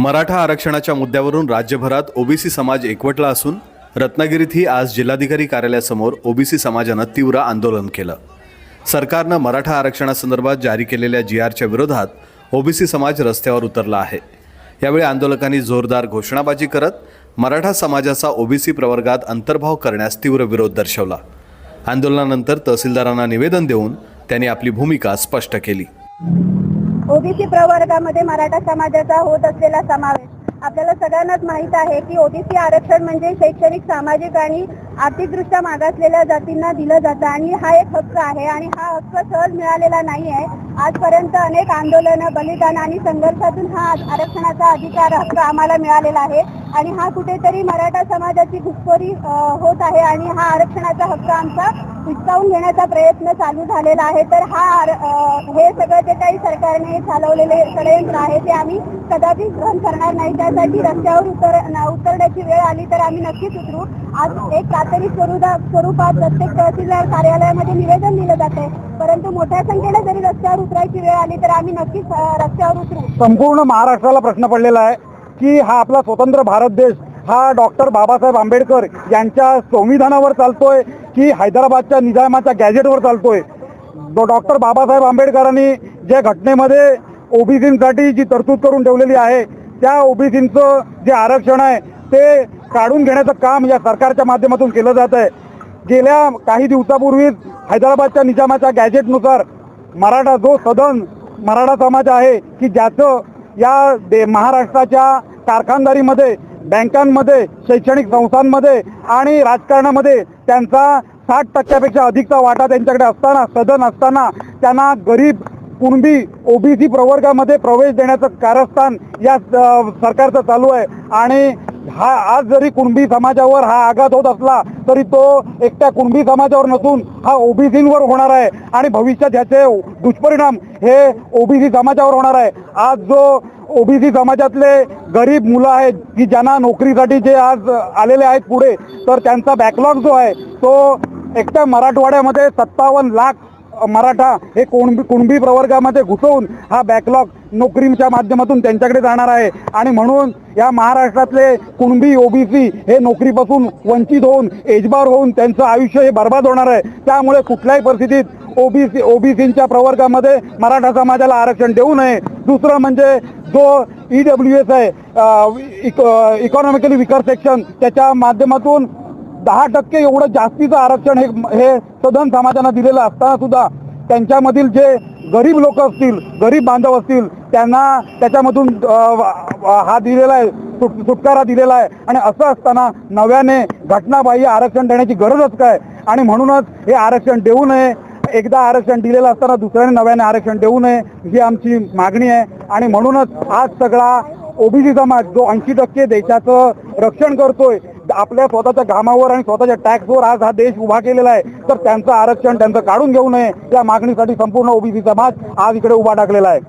मराठा आरक्षणाच्या मुद्द्यावरून राज्यभरात ओबीसी समाज एकवटला असून रत्नागिरीतही आज जिल्हाधिकारी कार्यालयासमोर ओबीसी समाजानं तीव्र आंदोलन केलं. सरकारनं मराठा आरक्षणासंदर्भात जारी केलेल्या जी आरच्या विरोधात ओबीसी समाज रस्त्यावर उतरला आहे. यावेळी आंदोलकांनी जोरदार घोषणाबाजी करत मराठा समाजाचा ओबीसी प्रवर्गात अंतर्भाव करण्यास तीव्र विरोध दर्शवला. आंदोलनानंतर तहसीलदारांना निवेदन देऊन त्यांनी आपली भूमिका स्पष्ट केली. ओबीसी प्रवर्गामध्ये मराठा समाजाचा होत असलेला समावेश. आपल्याला सगळ्यांनाच माहीत आहे की ओबीसी आरक्षण म्हणजे शैक्षणिक सामाजिक आणि आर्थिकदृष्ट्या मागासलेल्या जातींना दिलं जातं. आणि हा एक हक्क आहे आणि हा हक्क सहज मिळालेला नाही आहे. आजपर्यंत अनेक आंदोलनं बलिदान आणि संघर्षातून हा आरक्षणाचा अधिकार हक्क आम्हाला मिळालेला आहे. आणि हा कुठेतरी मराठा समाजाची घुसखोरी होत आहे आणि हा आरक्षणाचा हक्क आमचा हिसकावून घेण्याचा प्रयत्न चालू झालेला आहे. तर हा हे सगळं जे काही सरकारने चालवलेले षडयंत्र आहे ते आम्ही कदाचित ग्रहण करणार नाही. त्यासाठी रस्त्यावर उतर उतरण्याची वेळ आली तर आम्ही नक्कीच उतरू. आज एक तातडी स्वरूपात प्रत्येक तहसीलदार कार्यालयामध्ये निवेदन दिलं जात आहे. परंतु मोठ्या संख्येने जरी रस्त्यावर उतरायची वेळ आली तर आम्ही नक्कीच रस्त्यावर उतरू. संपूर्ण महाराष्ट्राला प्रश्न पडलेला आहे की हा आपला स्वतंत्र भारत देश हा डॉक्टर बाबासाहेब आंबेडकर यांच्या संविधानावर चालतोय की हैदराबादच्या निजामाच्या गॅजेटवर चालतोय. डॉक्टर बाबासाहेब आंबेडकरांनी ज्या घटनेमध्ये ओबीसींसाठी जी तरतूद करून ठेवलेली आहे त्या ओबीसींचं जे आरक्षण आहे ते काढून घेण्याचं काम या सरकारच्या माध्यमातून केलं जात आहे. गेल्या काही दिवसापूर्वीच हैदराबादच्या निजामाच्या गॅजेटनुसार मराठा जो सदन मराठा समाज आहे की ज्याचं या दे महाराष्ट्राच्या कारखानदारीमध्ये बँकांमध्ये शैक्षणिक संस्थांमध्ये आणि राजकारणामध्ये त्यांचा साठ टक्क्यापेक्षा अधिकचा वाटा त्यांच्याकडे असताना सदन असताना त्यांना गरीब कुणबी ओबीसी प्रवर्गामध्ये प्रवेश देण्याचं कारस्थान या सरकारचं चालू आहे. आणि हा आज जरी कुणबी समाजावर हा आघात होत असला तरी तो एकट्या कुणबी समाजावर नसून हा ओबीसींवर होणार आहे. आणि भविष्यात ह्याचे दुष्परिणाम हे ओबीसी समाजावर होणार आहे. आज जो ओबीसी समाजातले गरीब मुलं आहेत की ज्यांना नोकरीसाठी जे आज आलेले आहेत पुढे तर त्यांचा बॅकलॉग जो आहे तो एकट्या मराठवाड्यामध्ये सत्तावन्न लाख मराठा हे कुणबी कुणबी प्रवर्गामध्ये घुसवून हा बॅकलॉग नोकरीच्या माध्यमातून त्यांच्याकडे जाणार आहे. आणि म्हणून या महाराष्ट्रातले कुणबी ओबीसी हे नोकरीपासून वंचित होऊन एजबार होऊन त्यांचं आयुष्य हे बर्बाद होणार आहे. त्यामुळे कुठल्याही परिस्थितीत ओबीसी ओबीसीच्या प्रवर्गामध्ये मराठा समाजाला आरक्षण देऊ नये. दुसरं म्हणजे जो ई डब्ल्यू एस आहे इकॉनॉमिकली विकर सेक्शन त्याच्या माध्यमातून दहा टक्के एवढं जास्तीचं आरक्षण हे हे सदन समाजानं दिलेलं असताना सुद्धा त्यांच्यामधील जे गरीब लोक असतील गरीब बांधव असतील त्यांना त्याच्यामधून हा दिलेला आहे सुट सुटकारा दिलेला आहे. आणि असं असताना नव्याने घटनाबाह्य आरक्षण देण्याची गरजच काय? आणि म्हणूनच हे आरक्षण देऊ नये. एकदा आरक्षण दिलेलं असताना दुसऱ्याने नव्याने आरक्षण देऊ नये ही आमची मागणी आहे. आणि म्हणूनच आज सगळा ओबीसी समाज जो ऐंशी टक्के देशाचं रक्षण करतोय आपल्या स्वतःच्या घामावर आणि स्वतःच्या टॅक्सवर आज हा देश उभा केलेला आहे. तर त्यांचं आरक्षण त्यांचं काढून घेऊ नये. या मागणीसाठी संपूर्ण ओबीसी समाज आज इकडे उभा टाकलेला आहे.